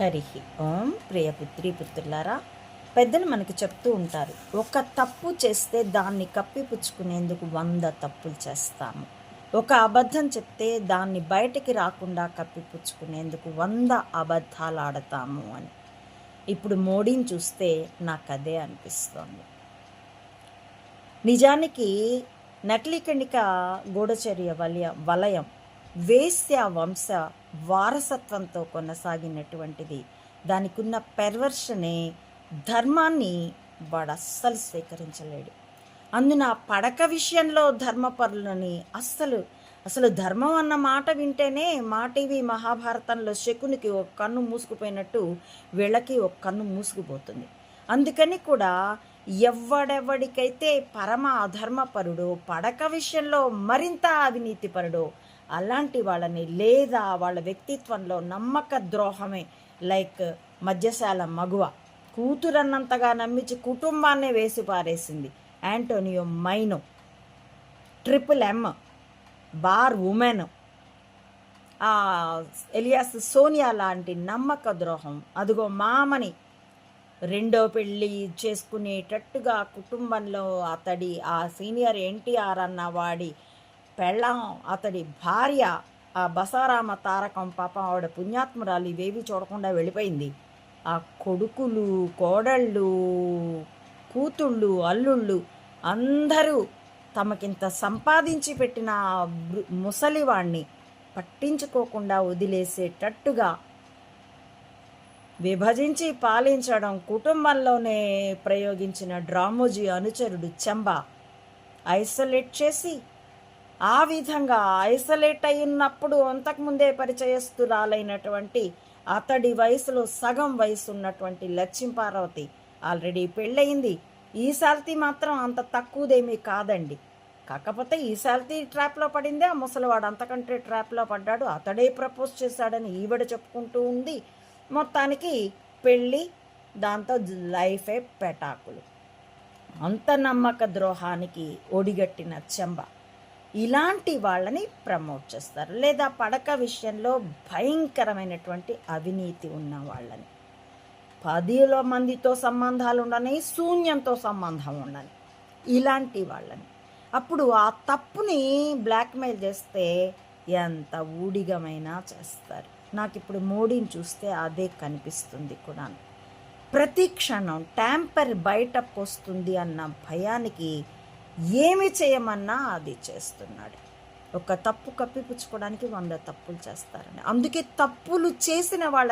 హరి ఓం ప్రియ పుత్రి పుత్రులారా పెద్దలు మనకి చెప్తూ ఉంటారు ఒక తప్పు చేస్తే దాన్ని కప్పిపుచ్చుకునేందుకు వంద తప్పులు చేస్తాము. ఒక అబద్ధం చెప్తే దాన్ని బయటికి రాకుండా కప్పిపుచ్చుకునేందుకు వంద అబద్ధాలు ఆడతాము అని. ఇప్పుడు మోడీని చూస్తే నాకు అదే అనిపిస్తోంది. నిజానికి నకిలీకణిక గూఢచర్య వలయ వలయం వేశ్య వంశ వారసత్వంతో కొనసాగినటువంటిది. దానికున్న పెర్వర్షనే ధర్మాన్ని వాడు అస్సలు స్వీకరించలేడు. అందున పడక విషయంలో ధర్మపరులని అస్సలు అసలు ధర్మం అన్న మాట వింటేనే మా టీవీ మహాభారతంలో శకునికి ఒక కన్ను మూసుకుపోయినట్టు వీళ్ళకి ఒక కన్ను మూసుకుపోతుంది. అందుకని కూడా ఎవడెవడికైతే పరమ అధర్మపరుడో పడక విషయంలో మరింత అవినీతిపరుడో అలాంటి వాళ్ళని లేదా వాళ్ళ వ్యక్తిత్వంలో నమ్మక ద్రోహమే లైక్ మధ్యశాల మగువ. కూతురన్నంతగా నమ్మించి కుటుంబాన్నే వేసి పారేసింది Antonio Maino. Triple M. Bar women. Alias Sonia లాంటి నమ్మక ద్రోహం. అదిగో మామని రెండో పెళ్ళి చేసుకునేటట్టుగా కుటుంబంలో అతడి ఆ సీనియర్ ఎన్టీఆర్ అన్న వాడి పెళ్ళం. అతడి భార్య ఆ బసారామ తారకం పాపం ఆవిడ పుణ్యాత్మురాలు ఇవేవి చూడకుండా వెళ్ళిపోయింది. ఆ కొడుకులు కోడళ్ళు కూతుళ్ళు అల్లుళ్ళు అందరూ తమకింత సంపాదించి పెట్టిన ముసలివాణ్ణి పట్టించుకోకుండా వదిలేసేటట్టుగా విభజించి పాలించడం కుటుంబంలోనే ప్రయోగించిన డ్రామోజీ అనుచరుడు చెంబ ఐసోలేట్ చేసి ఆ విధంగా ఐసోలేట్ అయినప్పుడు అంతకుముందే పరిచయస్తురాలైనటువంటి అతడి వయసులో సగం వయసు ఉన్నటువంటి లక్ష్మీపార్వతి ఆల్రెడీ పెళ్ళయింది. ఈ సాల్తీ మాత్రం అంత తక్కువదేమీ కాదండి. కాకపోతే ఈ సాల్తీ ట్రాప్లో పడిందే ఆ ముసలివాడు అంతకంటే ట్రాప్లో పడ్డాడు. అతడే ప్రపోజ్ చేశాడని ఈవిడ చెప్పుకుంటూ ఉంది. మొత్తానికి పెళ్ళి దాంతో లైఫే పెటాకులు. అంత నమ్మక ద్రోహానికి ఒడిగట్టిన చెంబ. ఇలాంటి వాళ్ళని ప్రమోట్ చేస్తారు. లేదా పడక విషయంలో భయంకరమైనటువంటి అవినీతి ఉన్న వాళ్ళని. పదిలో మందితో సంబంధాలు ఉండని శూన్యంతో సంబంధం ఉండని ఇలాంటి వాళ్ళని. అప్పుడు ఆ తప్పుని బ్లాక్మెయిల్ చేస్తే ఎంత ఊడిగమైనా చేస్తారు. నాకు ఇప్పుడు మోడీని చూస్తే అదే కనిపిస్తుంది కూడా. ప్రతి క్షణం ట్యాంపర్ బయటకు వస్తుంది అన్న భయానికి ఏమి చేయమన్నా అది చేస్తున్నాడు. ఒక తప్పు కప్పిపుచ్చుకోవడానికి వంద తప్పులు చేస్తారని. అందుకే తప్పులు చేసిన వాళ్ళని